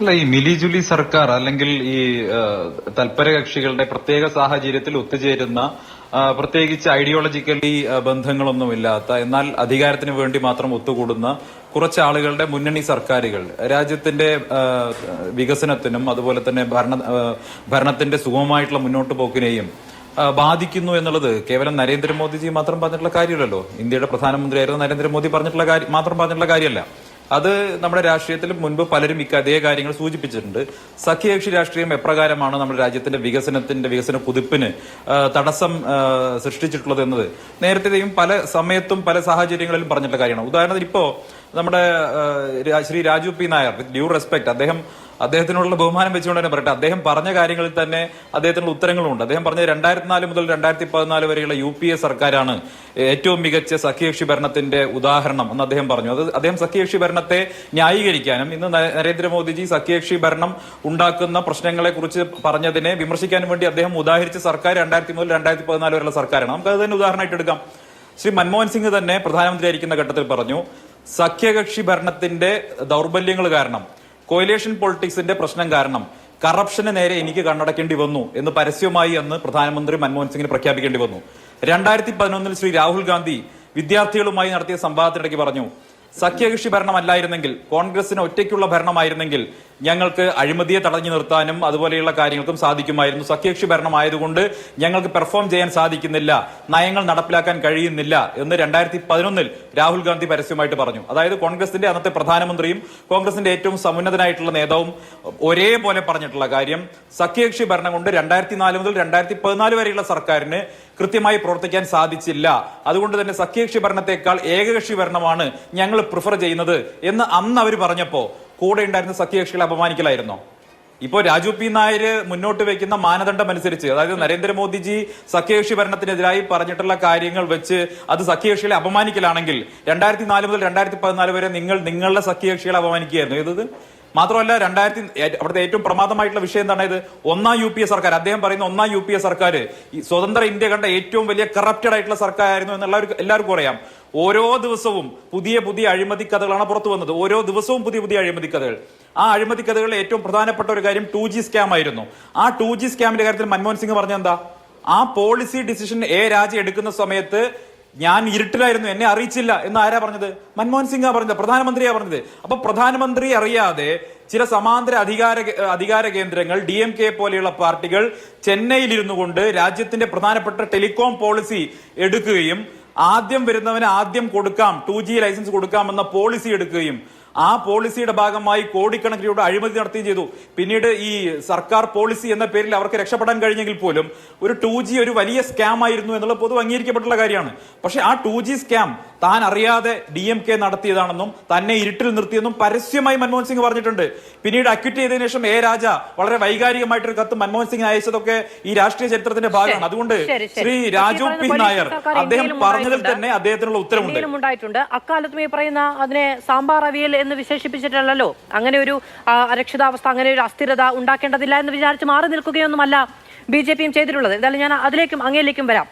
അല്ല ഈ മിലിജുലി സർക്കാർ അല്ലെങ്കിൽ ഈ തൽപര കക്ഷികളുടെ പ്രത്യേക സാഹചര്യത്തിൽ ഒത്തുചേരുന്ന പ്രത്യേകിച്ച് ഐഡിയോളജിക്കലി ബന്ധങ്ങളൊന്നുമില്ലാത്ത എന്നാൽ അധികാരത്തിന് വേണ്ടി മാത്രം ഒത്തുകൂടുന്ന കുറച്ച് ആളുകളുടെ മുന്നണി സർക്കാരുകൾ. രാജ്യത്തിന്റെ വികസനത്തിനും അതുപോലെ തന്നെ ഭരണ ഭരണത്തിന്റെ സുഗമമായിട്ടുള്ള മുന്നോട്ട് പോക്കിനെയും ബാധിക്കുന്നു എന്നുള്ളത് കേവലം നരേന്ദ്രമോദിജി മാത്രം പറഞ്ഞിട്ടുള്ള കാര്യമല്ലല്ലോ. ഇന്ത്യയുടെ പ്രധാനമന്ത്രിയായിരുന്ന നരേന്ദ്രമോദി പറഞ്ഞിട്ടുള്ള കാര്യം മാത്രം പറഞ്ഞിട്ടുള്ള കാര്യമല്ല. അത് നമ്മുടെ രാഷ്ട്രീയത്തിൽ മുൻപ് പലരും ഇക്ക അതേ കാര്യങ്ങൾ സൂചിപ്പിച്ചിട്ടുണ്ട്. സഖ്യകക്ഷി രാഷ്ട്രീയം എപ്രകാരമാണ് നമ്മുടെ രാജ്യത്തിന്റെ വികസനത്തിന്റെ വികസന കുതിപ്പിന് തടസ്സം സൃഷ്ടിച്ചിട്ടുള്ളത് എന്നത്. നേരത്തെയും പല സമയത്തും പല സാഹചര്യങ്ങളിലും പറഞ്ഞിട്ടുള്ള കാര്യമാണ്. ഉദാഹരണത്തിന് ഇപ്പോ നമ്മുടെ Shri Raju P Nair with due respect അദ്ദേഹം അദ്ദേഹത്തിനുള്ള ബഹുമാനം വെച്ചുകൊണ്ട് തന്നെ പറയട്ടെ. അദ്ദേഹം പറഞ്ഞ കാര്യങ്ങളിൽ തന്നെ അദ്ദേഹത്തിനുള്ള ഉത്തരങ്ങളുണ്ട്. അദ്ദേഹം പറഞ്ഞ രണ്ടായിരത്തി നാല് മുതൽ രണ്ടായിരത്തി പതിനാല് വരെയുള്ള യു പി എ സർക്കാരാണ് ഏറ്റവും മികച്ച സഖ്യകക്ഷി ഭരണത്തിന്റെ ഉദാഹരണം എന്ന് അദ്ദേഹം പറഞ്ഞു. അത് അദ്ദേഹം സഖ്യകക്ഷി ഭരണത്തെ ന്യായീകരിക്കാനും ഇന്ന് നരേ- നരേന്ദ്രമോദിജി സഖ്യകക്ഷി ഭരണം ഉണ്ടാക്കുന്ന പ്രശ്നങ്ങളെ കുറിച്ച് പറഞ്ഞതിനെ വിമർശിക്കാനും വേണ്ടി അദ്ദേഹം ഉദാഹരിച്ച സർക്കാർ രണ്ടായിരത്തി മുതൽ രണ്ടായിരത്തി പതിനാല് വരെയുള്ള സർക്കാരാണ്. നമുക്ക് അത് തന്നെ ഉദാഹരണമായിട്ട് എടുക്കാം. ശ്രീ മൻമോഹൻ സിംഗ് തന്നെ പ്രധാനമന്ത്രി പ്രധാനമന്ത്രിയായിരിക്കുന്ന ഘട്ടത്തിൽ പറഞ്ഞു സഖ്യകക്ഷി ഭരണത്തിന്റെ ദൗർബല്യങ്ങൾ കാരണം കോയിലേഷൻ പൊളിറ്റിക്സിന്റെ പ്രശ്നം കാരണം കറപ്ഷന് നേരെ എനിക്ക് കണ്ണടക്കേണ്ടി വന്നു എന്ന് പരസ്യമായി അന്ന് പ്രധാനമന്ത്രി മൻമോഹൻ സിംഗിന് പ്രഖ്യാപിക്കേണ്ടി വന്നു. രണ്ടായിരത്തി പതിനൊന്നിൽ ശ്രീ രാഹുൽ ഗാന്ധി വിദ്യാർത്ഥികളുമായി നടത്തിയ സംവാദത്തിനിടയ്ക്ക് പറഞ്ഞു സഖ്യകക്ഷി ഭരണമല്ലായിരുന്നെങ്കിൽ കോൺഗ്രസിന് ഒറ്റയ്ക്കുള്ള ഭരണമായിരുന്നെങ്കിൽ ഞങ്ങൾക്ക് അഴിമതിയെ തടഞ്ഞു നിർത്താനും അതുപോലെയുള്ള കാര്യങ്ങൾക്കും സാധിക്കുമായിരുന്നു. സഖ്യകക്ഷി ഭരണമായതുകൊണ്ട് ഞങ്ങൾക്ക് പെർഫോം ചെയ്യാൻ സാധിക്കുന്നില്ല. നയങ്ങൾ നടപ്പിലാക്കാൻ കഴിയുന്നില്ല എന്ന് രണ്ടായിരത്തി പതിനൊന്നിൽ രാഹുൽ ഗാന്ധി പരസ്യമായിട്ട് പറഞ്ഞു. അതായത് കോൺഗ്രസിന്റെ അന്നത്തെ പ്രധാനമന്ത്രിയും കോൺഗ്രസിന്റെ ഏറ്റവും സമുന്നതനായിട്ടുള്ള നേതാവും ഒരേപോലെ പറഞ്ഞിട്ടുള്ള കാര്യം സഖ്യകക്ഷി ഭരണം കൊണ്ട് രണ്ടായിരത്തി നാല് മുതൽ രണ്ടായിരത്തി പതിനാല് വരെയുള്ള സർക്കാരിന് കൃത്യമായി പ്രവർത്തിക്കാൻ സാധിച്ചില്ല. അതുകൊണ്ട് തന്നെ സഖ്യകക്ഷി ഭരണത്തെക്കാൾ ഏകകക്ഷി ഭരണമാണ് ഞങ്ങൾ പ്രിഫർ ചെയ്യുന്നത് എന്ന് അന്ന് അവർ പറഞ്ഞപ്പോ കൂടെ ഉണ്ടായിരുന്ന സഖ്യകക്ഷികളെ അപമാനിക്കലായിരുന്നോ? ഇപ്പോ രാജു പി നായർ മുന്നോട്ട് വെക്കുന്ന മാനദണ്ഡം അനുസരിച്ച് അതായത് നരേന്ദ്രമോദിജി സഖ്യകക്ഷി ഭരണത്തിനെതിരായി പറഞ്ഞിട്ടുള്ള കാര്യങ്ങൾ വെച്ച് അത് സഖ്യകക്ഷികളെ അപമാനിക്കലാണെങ്കിൽ രണ്ടായിരത്തി നാല് മുതൽ രണ്ടായിരത്തി പതിനാല് വരെ നിങ്ങൾ നിങ്ങളുടെ സഖ്യകക്ഷികളെ അപമാനിക്കുകയായിരുന്നു. ഇത്? മാത്രമല്ല രണ്ടായിരത്തി അവിടുത്തെ ഏറ്റവും പ്രമാദമായിട്ടുള്ള വിഷയം എന്താണ്? ഇത് ഒന്നാം യു പി എ സർക്കാർ. അദ്ദേഹം പറയുന്ന ഒന്നാം യു പി എ സർക്കാർ ഈ സ്വതന്ത്ര ഇന്ത്യ കണ്ട ഏറ്റവും വലിയ കറപ്റ്റഡ് ആയിട്ടുള്ള സർക്കാർ ആയിരുന്നു എന്നുള്ള എല്ലാവർക്കും അറിയാം. ഓരോ ദിവസവും പുതിയ പുതിയ അഴിമതി കഥകളാണ് പുറത്തു വന്നത്. ഓരോ ദിവസവും പുതിയ പുതിയ അഴിമതി കഥകൾ. ആ അഴിമതി കഥകളിൽ ഏറ്റവും പ്രധാനപ്പെട്ട ഒരു കാര്യം ടു ജി സ്കാം ആയിരുന്നു. ആ ടു ജി സ്കാമിന്റെ കാര്യത്തിൽ മൻമോഹൻ സിംഗ് പറഞ്ഞ എന്താ? ആ പോളിസി ഡിസിഷൻ എ രാജ എടുക്കുന്ന സമയത്ത് ഞാൻ ഇരുട്ടിലായിരുന്നു എന്നെ അറിയിച്ചില്ല എന്ന് ആരാ പറഞ്ഞത്? മൻമോഹൻ സിംഗാ പറഞ്ഞത് പ്രധാനമന്ത്രിയാ പറഞ്ഞത്. അപ്പൊ പ്രധാനമന്ത്രി അറിയാതെ ചില സമാന്തര അധികാര അധികാര കേന്ദ്രങ്ങൾ ഡി എം കെ പോലെയുള്ള പാർട്ടികൾ ചെന്നൈയിൽ ഇരുന്നു കൊണ്ട് രാജ്യത്തിന്റെ പ്രധാനപ്പെട്ട ടെലികോം പോളിസി എടുക്കുകയും ആദ്യം വരുന്നവന് ആദ്യം കൊടുക്കാം ടു ജി ലൈസൻസ് കൊടുക്കാം എന്ന പോളിസി എടുക്കുകയും ആ പോളിസിയുടെ ഭാഗമായി കോടിക്കണക്കിന് രൂപ അഴിമതി നടത്തുകയും ചെയ്തു. പിന്നീട് ഈ സർക്കാർ പോളിസി എന്ന പേരിൽ അവർക്ക് രക്ഷപ്പെടാൻ കഴിഞ്ഞെങ്കിൽ പോലും ഒരു ടു ഒരു വലിയ സ്കാം ആയിരുന്നു എന്നുള്ള പൊതു അംഗീകരിക്കപ്പെട്ടുള്ള കാര്യമാണ്. പക്ഷേ ആ ടു സ്കാം താൻ അറിയാതെ ഡി എം കെ നടത്തിയതാണെന്നും തന്നെ ഇരുട്ടിൽ നിർത്തിയെന്നും പരസ്യമായി മൻമോഹൻ സിംഗ് പറഞ്ഞിട്ടുണ്ട്. പിന്നീട് അക്വിറ്റ് ചെയ്തതിനു ശേഷം എ രാജ വളരെ വൈകാരികമായിട്ടൊരു കത്ത് മൻമോഹൻ സിംഗ് അയച്ചതൊക്കെ ഈ രാഷ്ട്രീയ ചരിത്രത്തിന്റെ ഭാഗമാണ്. അതുകൊണ്ട് ശരി, രാജു പി. നായർ അദ്ദേഹം പറഞ്ഞതിൽ തന്നെ അദ്ദേഹത്തിനുള്ള ഉത്തരവുണ്ട്. അക്കാലത്ത് അക്കാലത്തും ഈ പറയുന്ന അതിനെ സാമ്പാർ അവിയൽ എന്ന് വിശേഷിപ്പിച്ചിട്ടല്ലോ അങ്ങനെ ഒരു അരക്ഷിതാവസ്ഥ അങ്ങനെ ഒരു അസ്ഥിരത ഉണ്ടാക്കേണ്ടതില്ല എന്ന് വിചാരിച്ച് മാറി നിൽക്കുകയൊന്നുമല്ല ബി ജെ പിയും ചെയ്തിട്ടുള്ളത്. എന്തായാലും ഞാൻ അതിലേക്കും അങ്ങേലേക്കും വരാം.